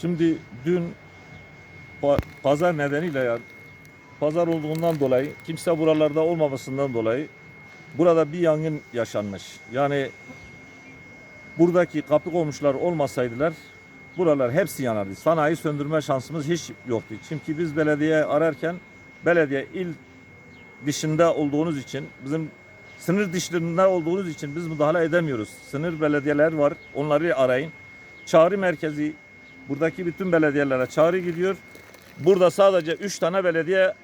Şimdi dün pa- pazar nedeniyle ya pazar olduğundan dolayı kimse buralarda olmamasından dolayı burada bir yangın yaşanmış. Yani buradaki kapı komşular olmasaydılar buralar hepsi yanardı. Sanayi söndürme şansımız hiç yoktu. Çünkü biz belediye ararken belediye il dışında olduğunuz için bizim sınır dışlarında olduğunuz için biz müdahale edemiyoruz. Sınır belediyeler var. Onları arayın. Çağrı merkezi buradaki bütün belediyelere çağrı gidiyor. Burada sadece 3 tane belediye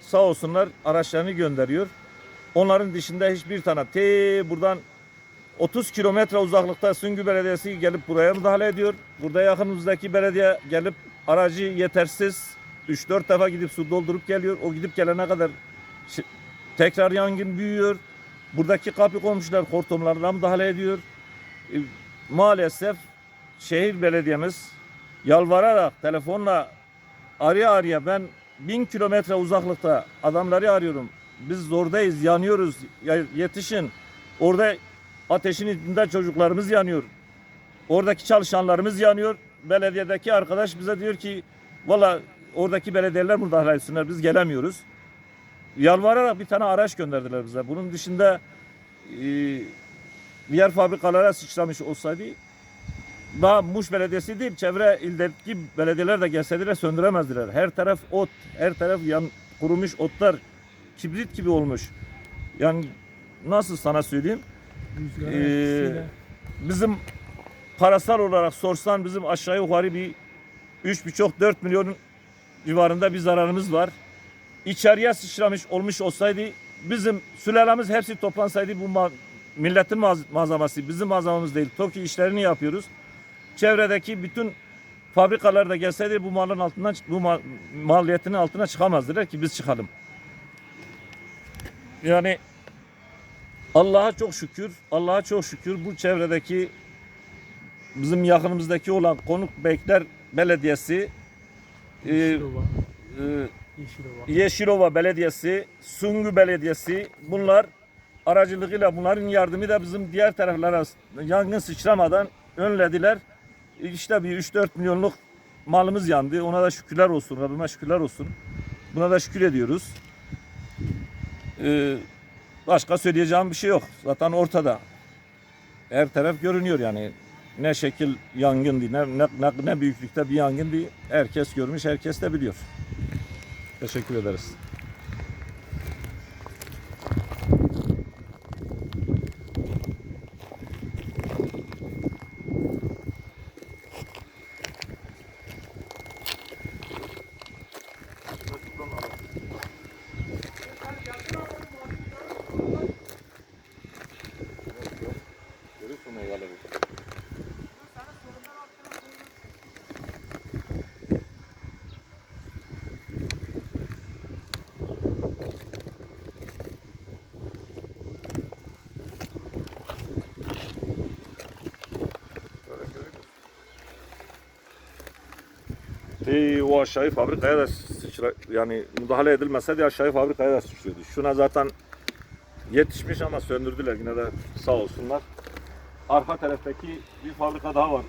sağ olsunlar araçlarını gönderiyor. Onların dışında hiçbir tane te buradan 30 kilometre uzaklıkta Süngü Belediyesi gelip buraya müdahale ediyor. Burada yakınımızdaki belediye gelip aracı yetersiz 3-4 defa gidip su doldurup geliyor. O gidip gelene kadar tekrar yangın büyüyor. Buradaki kapı komşular hortumlarına müdahale ediyor. E, maalesef şehir belediyemiz yalvararak telefonla araya araya ben bin kilometre uzaklıkta adamları arıyorum. Biz zordayız, yanıyoruz, ya- yetişin. Orada ateşin içinde çocuklarımız yanıyor. Oradaki çalışanlarımız yanıyor. Belediyedeki arkadaş bize diyor ki valla oradaki belediyeler müdahale etsinler biz gelemiyoruz. Yalvararak bir tane araç gönderdiler bize. Bunun dışında e, diğer fabrikalara sıçramış olsaydı daha Muş Belediyesi değil çevre ildeki belediyeler de gelseydiler söndüremezdiler. Her taraf ot, her taraf yan, kurumuş otlar kibrit gibi olmuş. Yani nasıl sana söyleyeyim? Rüzgar Ee, bizim parasal olarak sorsan bizim aşağı yukarı bir 3,5-4 milyon civarında bir zararımız var. İçeriye sıçramış olmuş olsaydı bizim sülalemiz hepsi toplansaydı bu ma- milletin maz- malzemesi bizim malzememiz değil. TOKİ işlerini yapıyoruz. Çevredeki bütün fabrikalar da gelseydi bu malın altından bu ma- maliyetinin altına çıkamazdılar ki biz çıkalım. Yani Allah'a çok şükür, Allah'a çok şükür bu çevredeki bizim yakınımızdaki olan Konuk Bekler Belediyesi, e, Yeşilova. e, Yeşilova. Yeşilova Belediyesi, Sungu Belediyesi bunlar aracılığıyla bunların yardımı da bizim diğer taraflara yangın sıçramadan önlediler. İşte bir 3-4 milyonluk malımız yandı. Ona da şükürler olsun. Rabbime şükürler olsun. Buna da şükür ediyoruz. Ee, başka söyleyeceğim bir şey yok. Zaten ortada. Her taraf görünüyor yani. Ne şekil yangındı, ne, ne, ne, ne büyüklükte bir yangındı. Herkes görmüş, herkes de biliyor. Teşekkür ederiz. Ee, o aşağıya fabrikaya da sıçra, yani müdahale edilmese de aşağıya fabrikaya da sıçrıyordu. Şuna zaten yetişmiş ama söndürdüler yine de sağ olsunlar. Arka taraftaki bir fabrika daha var.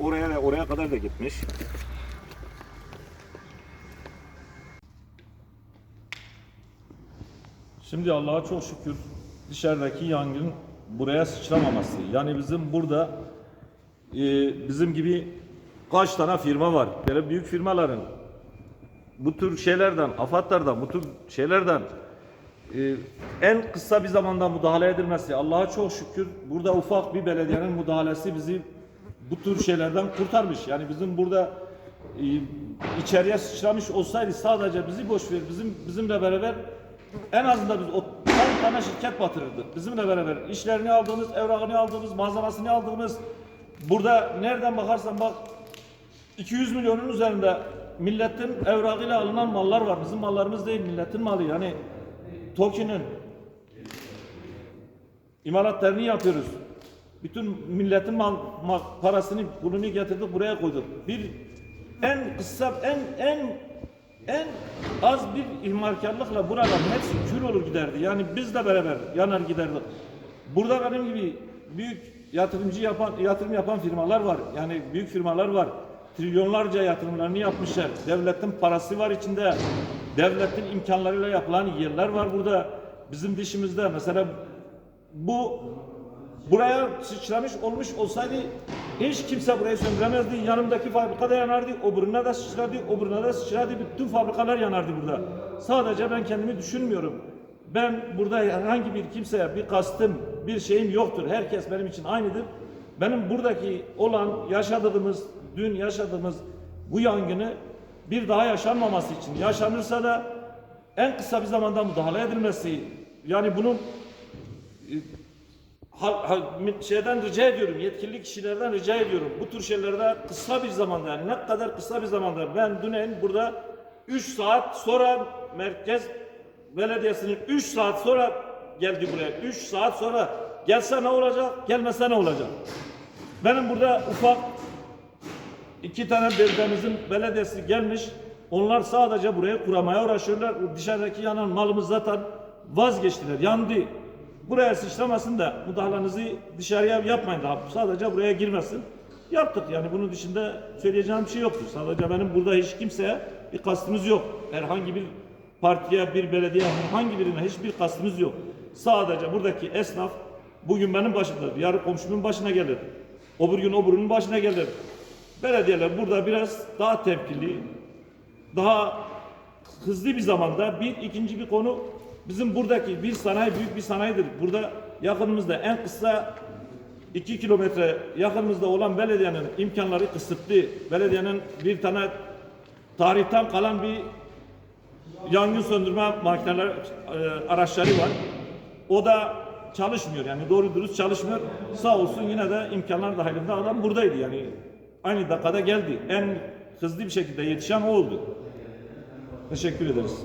Oraya da oraya kadar da gitmiş. Şimdi Allah'a çok şükür dışarıdaki yangın buraya sıçramaması. Yani bizim burada e, bizim gibi kaç tane firma var. Böyle büyük firmaların bu tür şeylerden, afatlardan, bu tür şeylerden e, en kısa bir zamanda müdahale edilmesi. Allah'a çok şükür burada ufak bir belediyenin müdahalesi bizi bu tür şeylerden kurtarmış. Yani bizim burada e, içeriye sıçramış olsaydı sadece bizi boş ver, bizim bizimle beraber en azından biz o 10 tane şirket batırırdık. Bizimle beraber işlerini aldığımız, evrakını aldığımız, malzemesini aldığımız burada nereden bakarsan bak 200 milyonun üzerinde milletin evrakıyla alınan mallar var. Bizim mallarımız değil, milletin malı. Yani TOKİ'nin imalatlarını yapıyoruz. Bütün milletin mal, mal- parasını, pulunu getirdik buraya koyduk. Bir en kısa, en en en az bir ihmalkarlıkla buradan hepsi kül olur giderdi. Yani biz de beraber yanar giderdik. Burada benim gibi büyük yatırımcı yapan, yatırım yapan firmalar var. Yani büyük firmalar var. Trilyonlarca yatırımlarını yapmışlar. Devletin parası var içinde. Devletin imkanlarıyla yapılan yerler var burada. Bizim dişimizde mesela bu buraya sıçramış olmuş olsaydı hiç kimse burayı söndüremezdi. Yanımdaki fabrika da yanardı, öbürüne de sıçradı, öbürüne de sıçradı. Bütün fabrikalar yanardı burada. Sadece ben kendimi düşünmüyorum. Ben burada herhangi bir kimseye bir kastım, bir şeyim yoktur. Herkes benim için aynıdır. Benim buradaki olan yaşadığımız, dün yaşadığımız bu yangını bir daha yaşanmaması için yaşanırsa da en kısa bir zamanda müdahale edilmesi yani bunun mi- şeyden rica ediyorum, yetkili kişilerden rica ediyorum. Bu tür şeylerde kısa bir zamanda, yani ne kadar kısa bir zamanda ben dün burada 3 saat sonra merkez belediyesinin 3 saat sonra geldi buraya. 3 saat sonra gelse ne olacak, gelmese ne olacak? Benim burada ufak iki tane beldemizin belediyesi gelmiş. Onlar sadece buraya kuramaya uğraşıyorlar. Dışarıdaki yanan malımız zaten vazgeçtiler. Yandı. Buraya sıçramasın da müdahalenizi dışarıya yapmayın daha. Sadece buraya girmesin. Yaptık yani bunun dışında söyleyeceğim bir şey yoktur. Sadece benim burada hiç kimseye bir kastımız yok. Herhangi bir partiye, bir belediye, herhangi birine hiçbir kastımız yok. Sadece buradaki esnaf bugün benim başımda, yarın komşumun başına gelir. Öbür gün öbürünün başına gelir. Belediyeler burada biraz daha tepkili, daha hızlı bir zamanda bir ikinci bir konu bizim buradaki bir sanayi büyük bir sanayidir. Burada yakınımızda en kısa 2 kilometre yakınımızda olan belediyenin imkanları kısıtlı. Belediyenin bir tane tarihten kalan bir yangın söndürme makineler, e, araçları var. O da çalışmıyor yani doğru dürüst çalışmıyor. Sağ olsun yine de imkanlar dahilinde adam buradaydı yani. Aynı dakikada geldi. En hızlı bir şekilde yetişen o oldu. Teşekkür ederiz.